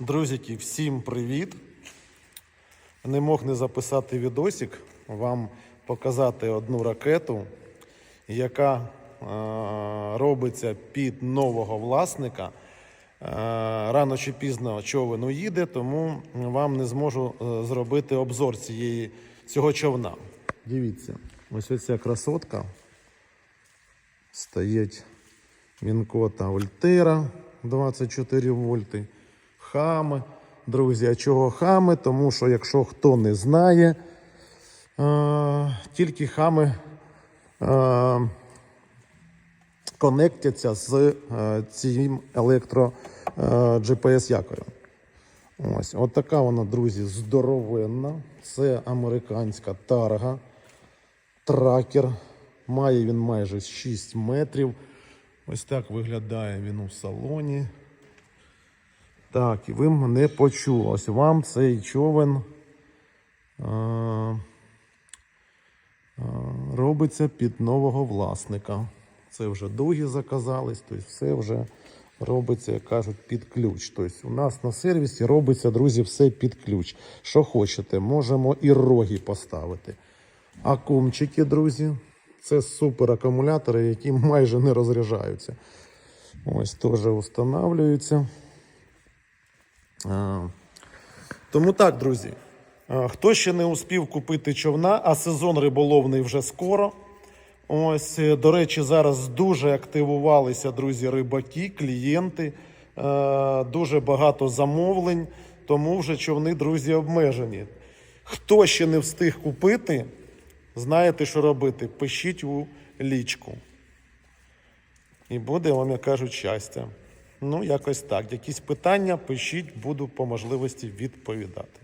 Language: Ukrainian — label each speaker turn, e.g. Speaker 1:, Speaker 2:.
Speaker 1: Друзіки, всім привіт! Не мог не записати відосик, вам показати одну ракету, яка е, робиться під нового власника. Е, рано чи пізно човен уїде, тому вам не зможу е, зробити обзор цієї, цього човна. Дивіться, ось оця красотка. Стоїть Мінкота Ультера 24 вольти. Хами. Друзі, а чого хами? Тому що, якщо хто не знає, е, тільки хами е, конектяться з е, цим електро е, GPS якорем. Ось, от вона, друзі, здоровенна. Це американська тарга. Тракер. Має він майже 6 метрів. Ось так виглядає він у салоні. Так, і ви мене почули. Ось вам цей човен а, а, робиться під нового власника. Це вже дуги заказались, тобто все вже робиться, як кажуть, під ключ. Тобто у нас на сервісі робиться, друзі, все під ключ. Що хочете, можемо і роги поставити. Акумчики, друзі, це супер акумулятори, які майже не розряджаються. Ось теж встановлюються. Тому так, друзі. Хто ще не успів купити човна, а сезон риболовний вже скоро. Ось, е, до речі, зараз дуже активувалися, друзі, рибаки, клієнти. Е, Дуже багато замовлень, тому вже човни, друзі, обмежені. Хто ще не встиг купити, знаєте, що робити. Пишіть у лічку. І буде вам, як кажуть, щастя. Ну, якось так. Якісь питання пишіть, буду по можливості відповідати.